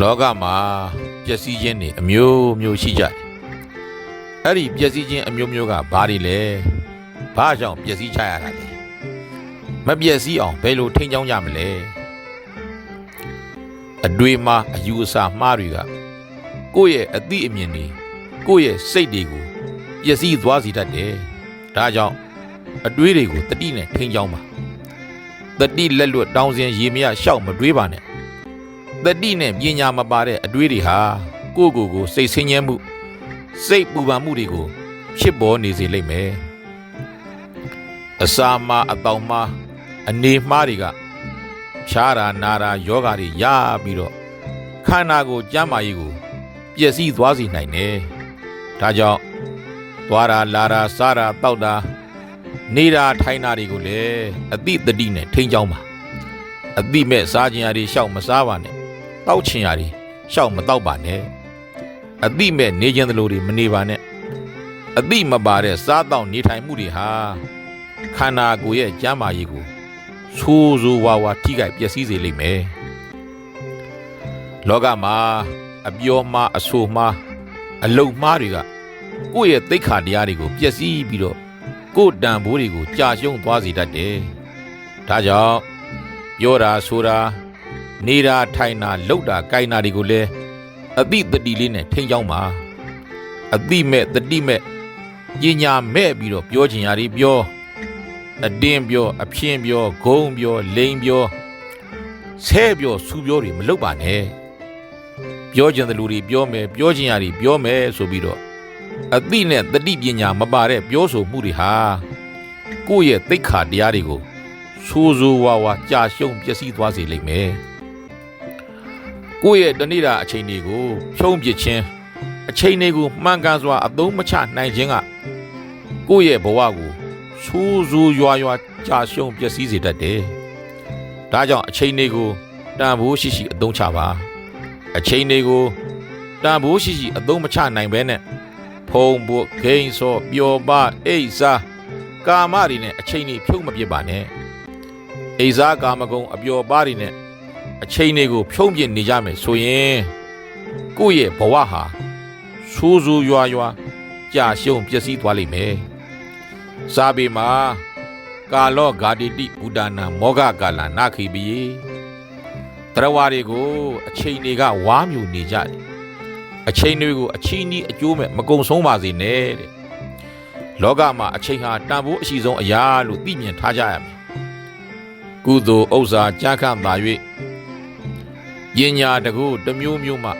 လောကမှာပျက်စီးခြင်းတွေအမျိုးမျိုးရှိကြတယ်အဲ့ဒီပျက်စီးခြင်းအမျိုးမျိုးကဘာတွေလဲဘာကြောင့်ပျက်စီးချရတာလဲမပျက်စီးအောင်ဘယ်လိုထိန်းချောင်းကြမလဲအတွေ့မှာအယူအဆမှားတွေကကိုယ့်ရဲ့အသည့်အမြင်တွေကိုယ့်ရဲ့စိတ်တွေကိုပျက်စီးသွားစေတတ်တယ်ဒါကြောင့်အတွေးတွေကိုတတိနဲ့ထိန်းချောင်းပါတတိလက်လွတ်တောင်းစင်ရေမရရှောက်မတွေးပါနဲ့ တတိနဲ့ပညာမပါတဲ့အတွေးတွေဟာကိုယ့်ကိုယ်ကိုစိတ်ဆင်းရဲမှုစိတ်ပူပန်မှုတွေကိုဖြစ်ပေါ်နေစေလိမ့်မယ်အစာမအတောင်မအနေမှားတွေကဖြားတာနာတာယောဂါတွေရပြီးတော့ခန္ဓာကိုယ်ကျန်းမာရေးကိုပျက်စီးသွားစေနိုင်တယ်ဒါကြောင့်သွားတာလာတာစားတာတောက်တာနေတာထိုင်တာတွေကိုလည်းအတိတတိနဲ့ထိန်းချောင်းပါအတိမဲ့စားခြင်းအရာတွေရှောက်မစားပါနဲ့ တောက်ချင်ရတယ်ရှောက်မတောက်ပါနဲ့အတိမဲ့နေခြင်းသလိုတွေမနေပါနဲ့အတိမပါတဲ့စားတောက်နေထိုင်မှုတွေဟာခန္ဓာကိုယ်ရဲ့ကျန်းမာရေးကိုဆိုးဆိုးဝါးဝါထိခိုက်ပျက်စီးစေလိမ့်မယ်လောကမှာအပြောမှားအဆိုမှားအလုံမှားတွေကကိုယ့်ရဲ့သိက္ခာတရားတွေကိုပျက်စီးပြီးတော့ကိုယ့်တန်ဖိုးတွေကိုကြာရှုံးသွားစေတတ်တယ်ဒါကြောင့်ပြောတာဆိုတာ နေတာထိုင်တာလှုပ်တာကိုင်တာတွေကိုလည်းအတိတတိလေးနဲ့ထိန်းချောင်းပါအတိမဲ့တတိမဲ့ပညာမဲ့ပြီးတော့ပြောချင်ရာတွေပြောအတင်းပြောအဖြင်းပြောဂုံပြောလိန်ပြောဆဲပြောစူပြောတွေမလုပ်ပါနဲ့ပြောချင်တဲ့လူတွေပြောမယ်ပြောချင်ရာတွေပြောမယ်ဆိုပြီးတော့အတိနဲ့တတိပညာမပါတဲ့ပြောဆိုမှုတွေဟာကိုယ့်ရဲ့သိက္ခာတရားတွေကိုဆိုးဆိုးဝါးဝါကြာရှုံးပျက်စီးသွားစေလိမ့်မယ် ကိုယ့်ရဲ့တဏိတာအချိန်တွေကိုဖြုံးပစ်ခြင်းအချိန်တွေကိုမှန်ကန်စွာအသုံးမချနိုင်ခြင်းကကိုယ့်ရဲ့ဘဝကိုဆူးဆူးရွာရွာကြာရှုံးပျက်စီးစေတတ်တယ်။ဒါကြောင့်အချိန်တွေကိုတန်ဖိုးရှိရှိအသုံးချပါ။အချိန်တွေကိုတန်ဖိုးရှိရှိအသုံးမချနိုင်ဘဲနဲ့ဖုံဖို့ဂိမ်းစောပျော်ပါအိတ်စားကာမတွေနဲ့အချိန်တွေဖြုတ်မပစ်ပါနဲ့။အိတ်စားကာမဂုဏ်အပျော်ပါတွေနဲ့ အချိန်တွေကိုဖြုံးပြနေကြမယ်ဆိုရင်ကိုယ့်ရဲ့ဘဝဟာဆိုးဆိုးရွာရွာကြာရှုံးပျက်စီးသွားလိမ့်မယ်။စာပေမှာကာလောဂါတိတိဘုဒ္ဓနာမောဂကာလနာခိပိယတရဝါတွေကိုအချိန်တွေကဝါမြူနေကြတယ်။အချိန်တွေကိုအချင်းကြီးအကျိုးမဲ့မကုံဆုံးပါစေနဲ့တဲ့။လောကမှာအချိန်ဟာတန်ဖိုးအရှိဆုံးအရာလို့သိမြင်ထားကြရမယ်။ကုသိုလ်ဥစ္စာကြားခံပါ၍ ပညာတကူတစ်မျိုးမျိုးမှ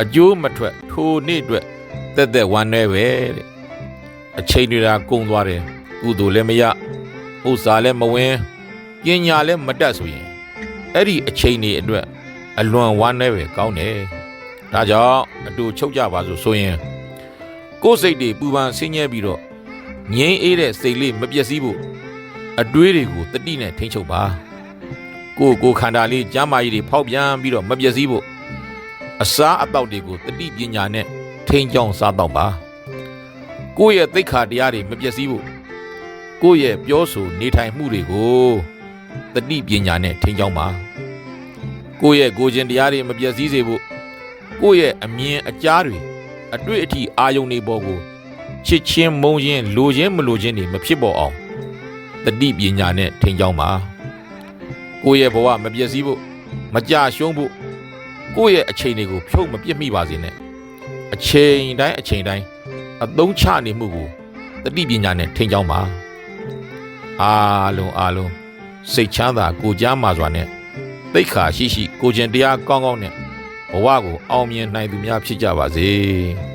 အကျိုးမထွက်ထိုနေ့အတွက်တက်တက်ဝမ်းနေပဲတဲ့အချိန်တွေသာကုန်သွားတယ်ကုသိုလ်လည်းမရဥစ္စာလည်းမဝင်ပညာလည်းမတတ်ဆိုရင်အဲ့ဒီအချိန်တွေအတွက်အလွန်ဝမ်းနေပဲကောင်းတယ်ဒါကြောင့်အတူချုပ်ကြပါစို့ဆိုရင်ကိုယ်စိတ်တွေပူပန်ဆင်းရဲပြီးတော့ငြိမ်းအေးတဲ့စိတ်လေးမပျက်စီးဖို့အတွေးတွေကိုတတိနဲ့ထိန်းချုပ်ပါ ကိုယ့်ကိုယ်ခန္ဓာလေးကျမ်းမာရေးတွေဖောက်ပြန်ပြီးတော့မပြည့်စည်ဖို့အစားအသောက်တွေကိုတတိပညာနဲ့ထိန်းချောင်းစားတော့ပါကိုယ့်ရဲ့သိက္ခာတရားတွေမပြည့်စည်ဖို့ကိုယ့်ရဲ့ပြောဆိုနေထိုင်မှုတွေကိုတတိပညာနဲ့ထိန်းချောင်းပါကိုယ့်ရဲ့ကိုယ်ခြင်းတရားတွေမပြည့်စည်စေဖို့ကိုယ့်ရဲ့အမြင်အကြားတွေအတွေ့အထိအာယုန်တွေပေါ်ကိုချစ်ချင်းမုန်းချင်းလိုချင်းမလိုချင်းတွေမဖြစ်ပေါ်အောင်တတိပညာနဲ့ထိန်းချောင်းပါ ကိုယ့်ရဲ့ဘဝမပျက်စီးဖို့မကြရှုံးဖို့ကိုယ့်ရဲ့အချိန်တွေကိုဖြုတ်မပြစ်မိပါစေနဲ့အချိန်တိုင်းအချိန်တိုင်းအသုံးချနေမှုကိုတတိပညာနဲ့ထိန်းချောင်းပါအားလုံးအားလုံးစိတ်ချမ်းသာကိုကြမ်းမာစွာနဲ့သိက္ခာရှိရှိကိုကျင်တရားကောင်းကောင်းနဲ့ဘဝကိုအောင်မြင်နိုင်သူများဖြစ်ကြပါစေ။